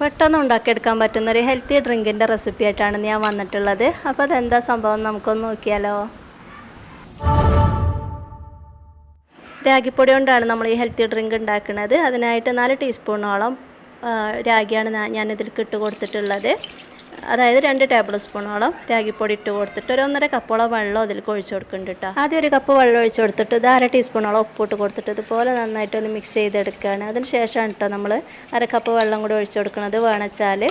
പെട്ടെന്ന് ഉണ്ടാക്കിയെടുക്കാൻ പറ്റുന്ന ഒരു ഹെൽത്തി ഡ്രിങ്കിന്റെ റെസിപ്പി ആയിട്ടാണ് ഞാൻ വന്നിട്ടുള്ളത്. അപ്പോൾ അതെന്താ സംഭവം? നമുക്കൊന്ന് നോക്കിയാലോ. രാഗിപ്പൊടി കൊണ്ടാണ് നമ്മൾ ഈ ഹെൽത്തി ഡ്രിങ്ക് ഉണ്ടാക്കുന്നത്. അതിനായിട്ട് നാല് ടീസ്പൂണോളം രാഗിയാണ് ഇതിൽ ഇട്ട് കൊടുത്തിട്ടുള്ളത്. അതായത് രണ്ട് ടേബിൾ സ്പൂണോളം രാഗിപ്പൊടി ഇട്ട് കൊടുത്തിട്ട് ഒരു ഒന്നര കപ്പോളം വെള്ളം അതിൽ ഒഴിച്ചു കൊടുക്കുന്നുണ്ട് കേട്ടോ ആദ്യം ഒരു കപ്പ് വെള്ളം ഒഴിച്ചു കൊടുത്തിട്ട് ഇത് അര ടീസ്പൂണോളം ഉപ്പിട്ട് കൊടുത്തിട്ട് ഇതുപോലെ നന്നായിട്ട് ഒന്ന് മിക്സ് ചെയ്തെടുക്കുകയാണ് അതിന് ശേഷമാണ് കേട്ടോ നമ്മൾ അര കപ്പ് വെള്ളം കൂടി ഒഴിച്ചു കൊടുക്കുന്നത് വേണച്ചാൽ.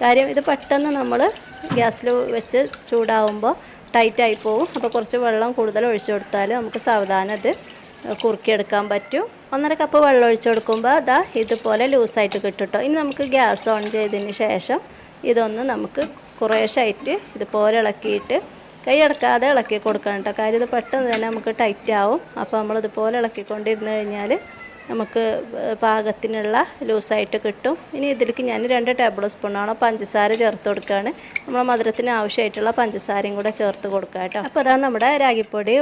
കാര്യം ഇത് പെട്ടെന്ന് നമ്മൾ ഗ്യാസിൽ വെച്ച് ചൂടാവുമ്പോൾ ടൈറ്റായി പോകും അപ്പോൾ കുറച്ച് വെള്ളം കൂടുതൽ ഒഴിച്ചു കൊടുത്താൽ നമുക്ക് സാവധാനം ഇത് കുറുക്കിയെടുക്കാൻ പറ്റും. ഒന്നര കപ്പ് വെള്ളം ഒഴിച്ചു കൊടുക്കുമ്പോൾ അതാ ഇതുപോലെ ലൂസായിട്ട് കിട്ടും കേട്ടോ ഇനി നമുക്ക് ഗ്യാസ് ഓൺ ചെയ്തതിന് ശേഷം ഇതൊന്ന് നമുക്ക് കുറേശ്ശായിട്ട് ഇതുപോലെ ഇളക്കിയിട്ട് കൈ ഇളക്കാതെ ഇളക്കി കൊടുക്കണം കേട്ടോ. കാര്യം ഇത് പെട്ടെന്ന് തന്നെ നമുക്ക് ടൈറ്റ് ആവും. അപ്പോൾ നമ്മളിതുപോലെ ഇളക്കിക്കൊണ്ടിരുന്ന് കഴിഞ്ഞാൽ നമുക്ക് പാകത്തിനുള്ള ലൂസായിട്ട് കിട്ടും. ഇനി ഇതിലേക്ക് ഞാൻ രണ്ട് ടേബിൾ സ്പൂണോളം പഞ്ചസാര ചേർത്ത് കൊടുക്കുകയാണ്. നമ്മൾ മധുരത്തിന് ആവശ്യമായിട്ടുള്ള പഞ്ചസാരയും കൂടെ ചേർത്ത് കൊടുക്കുക കേട്ടോ. അപ്പോൾ അതാണ് നമ്മുടെ രാഗിപ്പൊടി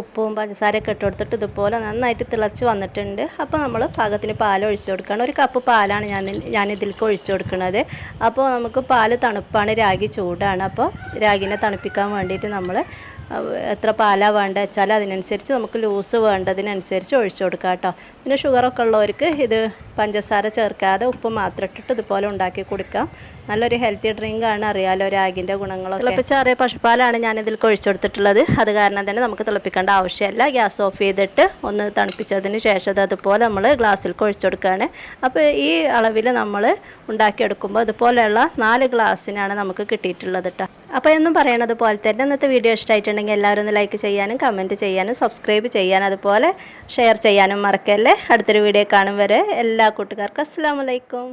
ഉപ്പും പഞ്ചസാരയൊക്കെ ഇട്ട് കൊടുത്തിട്ട് ഇതുപോലെ നന്നായിട്ട് തിളച്ച് വന്നിട്ടുണ്ട്. അപ്പോൾ നമ്മൾ പാകത്തിന് പാൽ ഒഴിച്ച് കൊടുക്കുകയാണ്. ഒരു കപ്പ് പാലാണ് ഞാൻ ഞാൻ ഇതിലേക്ക് ഒഴിച്ച് കൊടുക്കുന്നത്. അപ്പോൾ നമുക്ക് പാൽ തണുപ്പാണ് രാഗി ചൂടാണ്. അപ്പോൾ രാഗിനെ തണുപ്പിക്കാൻ വേണ്ടിയിട്ട് നമ്മൾ എത്ര പാലാണ് വേണ്ടത് വെച്ചാൽ അതിനനുസരിച്ച് നമുക്ക് ലൂസ് വേണ്ടതിനനുസരിച്ച് ഒഴിച്ചു കൊടുക്കാം കേട്ടോ. പിന്നെ ഷുഗറൊക്കെ ഉള്ളവർക്ക് ഇത് പഞ്ചസാര ചേർക്കാതെ ഉപ്പ് മാത്രം ഇട്ടിട്ട് ഇതുപോലെ ഉണ്ടാക്കി കൊടുക്കാം. നല്ലൊരു ഹെൽത്തി ഡ്രിങ്ക് ആണ്. അറിയാലോ രാഗിന്റെ ഗുണങ്ങളൊക്കെ. തിളപ്പിച്ചാറിയ പശുപ്പാലാണ് കൊഴിച്ചെടുത്തിട്ടുള്ളത് കൊടുത്തിട്ടുള്ളത്. അത് കാരണം തന്നെ നമുക്ക് തിളപ്പിക്കേണ്ട ആവശ്യമില്ല. ഗ്യാസ് ഓഫ് ചെയ്തിട്ട് ഒന്ന് തണുപ്പിച്ചതിന് ശേഷം അത് അതുപോലെ നമ്മൾ ഗ്ലാസ്സിൽ കൊഴിച്ചെടുക്കുകയാണ് അപ്പോൾ ഈ അളവിൽ നമ്മൾ ഉണ്ടാക്കിയെടുക്കുമ്പോൾ ഇതുപോലെയുള്ള നാല് ഗ്ലാസ്സിനാണ് നമുക്ക് കിട്ടിയിട്ടുള്ളത് കേട്ടോ അപ്പോൾ എന്നും പറയണത് പോലെ തന്നെ ഇന്നത്തെ വീഡിയോ ഇഷ്ടമായിട്ടുണ്ടെങ്കിൽ എല്ലാവരും ഒന്ന് ലൈക്ക് ചെയ്യാനും കമന്റ് ചെയ്യാനും സബ്സ്ക്രൈബ് ചെയ്യാനും അതുപോലെ ഷെയർ ചെയ്യാനും മറക്കല്ലേ. അടുത്തൊരു വീഡിയോ കാണും വരെ. എല്ലാ കൂട്ടുകാർക്കും അസ്സാം വലൈക്കും